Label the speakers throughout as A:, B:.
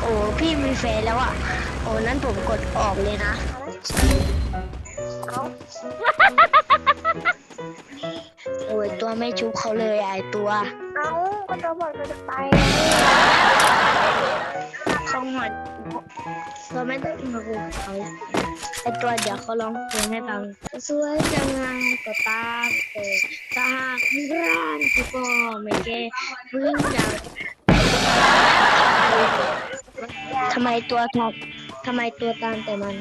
A: โอ้พี่มีแฟนแล้วอะ โอ้นั้นผมกดออกเลยนะ
B: เอา
A: โอ้ยตัวไม่ชุบเขาเลยไอตัว
B: เอาก็จะบอกจะไป
A: เขาหมดตัวไม่ต้องมาคุยกับเขาไอตัวเดี๋ยวเขาร้องเพลงให้ฟังสวยจังไงก็ตามแต่ถ้าหากมีร้านที่ก็ไม่แก้พึ่งจะทำไมตัวทำทำไมตัวตามแต่มัน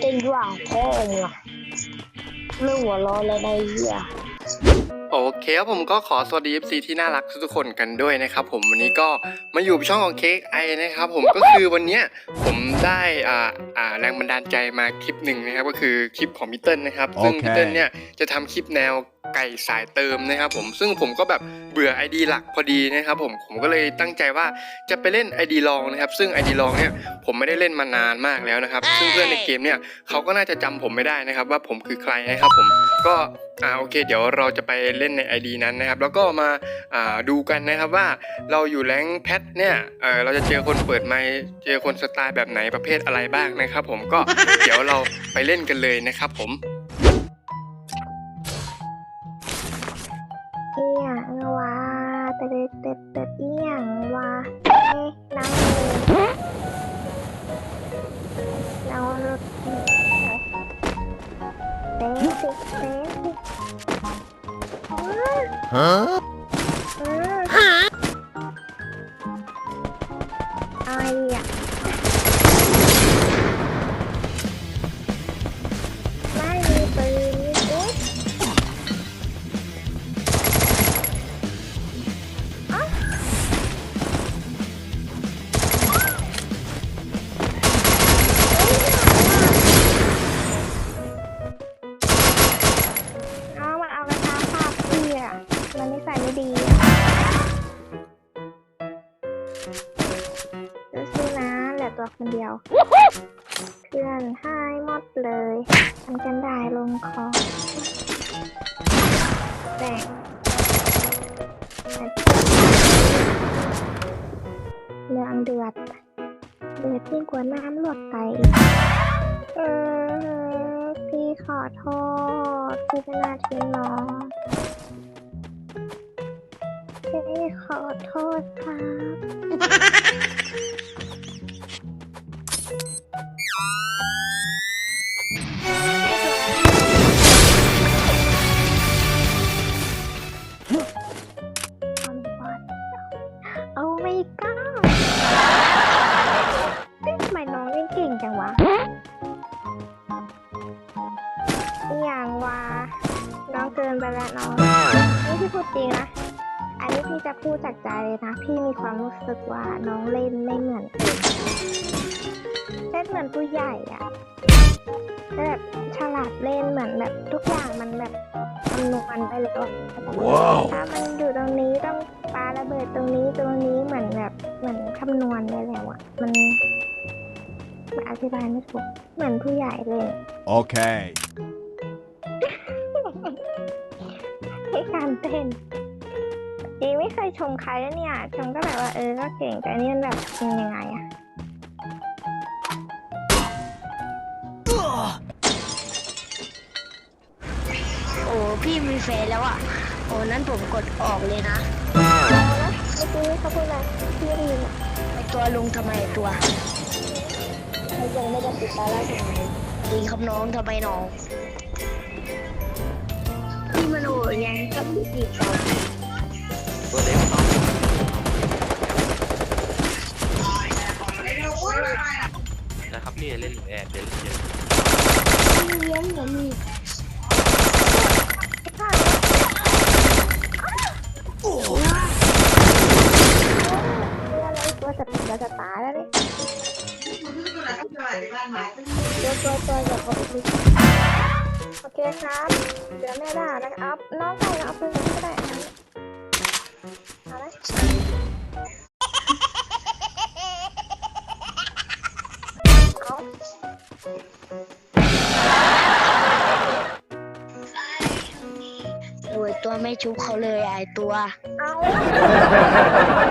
A: เต้นว่าพ่อมึงอะเรื่องหัวเร้อนแล้วได้เหี้ย
C: โอเคครับผมก็ขอสวัสดี FC ที่น่ารักทุกๆคนกันด้วยนะครับผมวันนี้ก็มาอยู่ช่องของเค้กไอนะครับผมก็คือวันเนี้ยผมได้อ่าอ่าแรงบันดาลใจมาคลิปหนึ่งนะครับก็คือคลิปของพี่เติ้ลนะครับซึ่ง
D: โอเค
C: พี่เติ้ลเนี่ยจะทำคลิปแนวไก่สายเติมนะครับผมซึ่งผมก็แบบเบื่อ ID หลักพอดีนะครับผมผมก็เลยตั้งใจว่าจะไปเล่น ID ลองนะครับซึ่ง ID ลองเนี่ยผมไม่ได้เล่นมานานมากแล้วนะครับซึ่งเพื่อนในเกมเนี่ยเขาก็น่าจะจำผมไม่ได้นะครับว่าผมคือใครนะครับผมก็อ่าโอเค เดี๋ยวเราจะไปเล่นใน ID นั้นนะครับแล้วก็มาอ่าดูกันนะครับว่าเราอยู่แรงค์แพทเนี่ยเออเราจะเจอคนเปิดไมค์เจอคนสไตล์แบบไหนประเภทอะไรบ้างนะครับผมก็เดี๋ยวเราไปเล่นกันเลยนะครับผม
B: วะเตะเตะเตะเอียงวะเอ๊ะนั่งเลยเรารถเตะสิเตะสิอืม
D: Huh?
B: อืมอะไรอะ เพื่อนหายหมดเลยมันกันได้ลงคอแต่งเรื่องเดือด เดือดยิ่งกว่าน้ำลวกไก่อีกเออพี่ขอโทษพี่เป็นาทีน้องพี่ขอโทษครับ น้องเกินไปแล้วน้องนี่พี่พูดจริงนะ อันนี้พี่จะพูดจากใจเลยนะ พี่มีความรู้สึกว่าน้องเล่นไม่เหมือนเด็กเล่นเหมือนผู้ใหญ่อะแบบฉลาดเล่นเหมือนแบบทุกอย่างมันแบบคำนวณไปเลยว่า
D: ว้าว
B: ถ้ามันอยู่ตรงนี้ต้องปาระเบิดตรงนี้ตรงนี้เหมือนแบบเหมือนคำนวณได้แล้วอะมันมันอธิบายไม่ถูกเหมือนผู้ใหญ่เลย
D: Okay.
B: ให้ ไม่เคยชมใครแล้วเนี่ย ชมก็แบบว่าเออ ก็เก่ง แต่อันนี่มันแบบเป็นยังไงอะ
A: โอ้พี่มีแฟนแล้วอะ โอ้นั้นผมกดออกเลยนะ
B: เมื่อกี้เขาพูดอะไรพี่ได้ยินอะ
A: ไอตัวลุงทำไมไอ้ตัวไอยังไม่ได้ติดตาแล้วทำไมดีครับน้องทำไมน้อง พี่มันโอ้ยไงกับพี่จีบเรา
C: ตัวเล็ก
E: นะครับนี่เล่นแอดเดี๋ยวเดี๋ยว
A: เลี้ยงเดี๋ยวมี
B: โอ้โหตัวจะตัวจะตายแล้วเนี่ยตัวตัวตัวอย่าพอดีโอเคครับ เดี๋ยวแม่ด่านะครับ น้องไก่เอาปืนก็ได้ เอาละเอา
A: โอ้ยตัวไม่ชุบเขาเลยไอตัว
B: เอา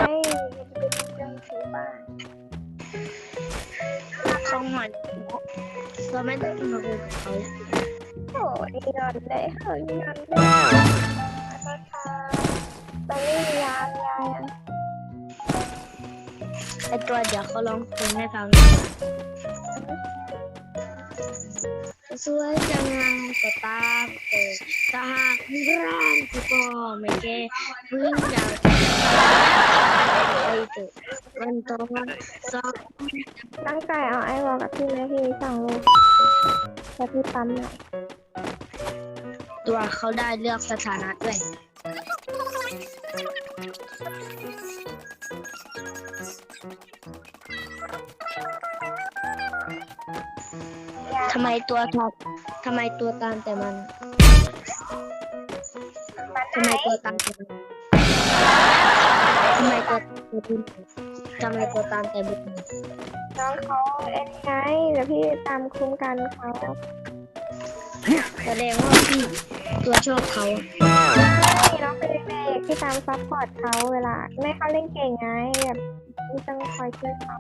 B: ไม่เป็นเรื่องชู้บ้าน
A: เขาหอนเราไม่ต้องมาคุยกับเขา
B: โอ้ยนอนเลยเฮ้ยนอนเลยนะคะ ตอนนี้ยามยายอะ
A: ไอตัวเดี๋ยวเขาร้องเพลงให้ฟังสวยจังงามก็ตามเออถ้าหากมีร้านที่ก็ไม่แก่พึ่งอยากไปเถอะวันตะวันสอง
B: ตั้งใจเอาไอ้วอลกับพี่แม่พี่สองลูกแล้วพี่ปั๊มหน่อย
A: ตัวเขาได้เลือกสถานะด้วย ทำไมตัวทอทำไมตัวตามแต่มันทำไมตัวตามแต่มันทำไมตัวตัวบุญทำไมตัวตามแต่บุญ
B: น้องเขาเอ็นไงเดี๋ยวพี่ตามคุ้มกันเขา
A: แสดงว่าพี่ตัวชอบเขา อะ
B: พี่น้องเป็นเด็กที่ตามซัพพอร์ตเขาเวลาแม่เขาเล่นเก่งไงแบบพี่ต้องคอยช่วยเขา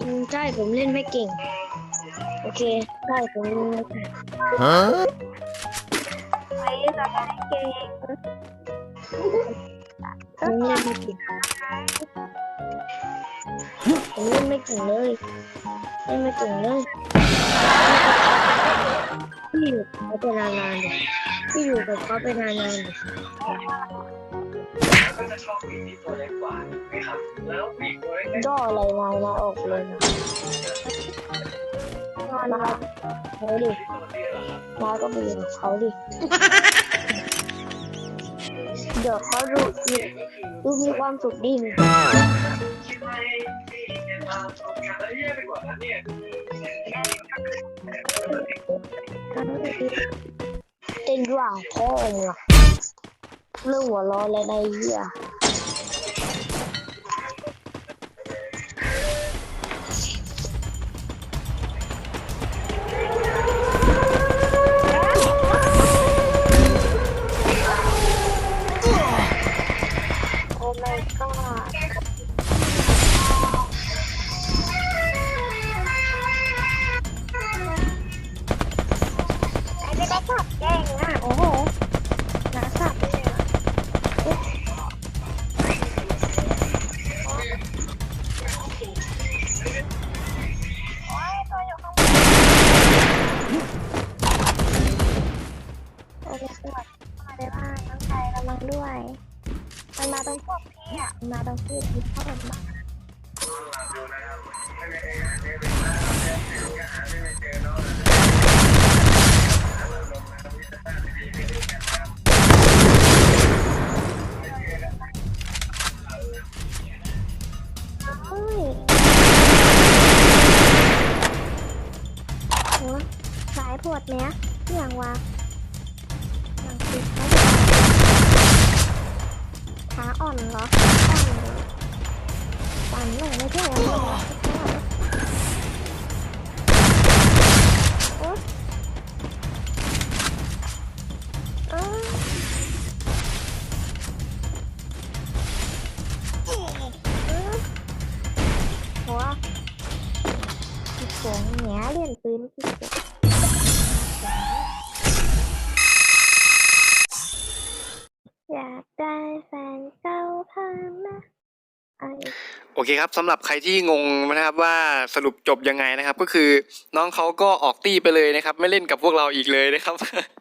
A: อืมใช่ผมเล่นไม่เก่ง โอเคใช่ผมเล่นไม่เก่ง
B: ไอ้เราเล่นเก่ง
A: ผมเล่นไม่เก่งผมเล่นไม่เก่งเลยเล่นไม่เก่งเลยพี่อยู่ กับเขาไปนานๆเลยพี่อยู่กับเขาไปนานๆเลยย่ออะไรมามาออกเลยนะ
B: นอน
A: มา
B: แล้ว
A: เขาดิมาก็ไปอยู่กับเขาดิ เดี๋ยวเขาดูดูมีความสุขดีเต้นว่า พ่อมึงอะเรื่องหัวร้อนและในเหี้ย
B: ดเนี้ยเสียงว่าหลังติดเขาขาอ่อนเหรออ่อนเลยปั่นลงไม่ใช่เหร
C: อ เคครับสำหรับใครที่งงนะครับว่าสรุปจบยังไงนะครับ ก็คือน้องเขาก็ออกตี้ไปเลยนะครับ ไม่เล่นกับพวกเราอีกเลยนะครับ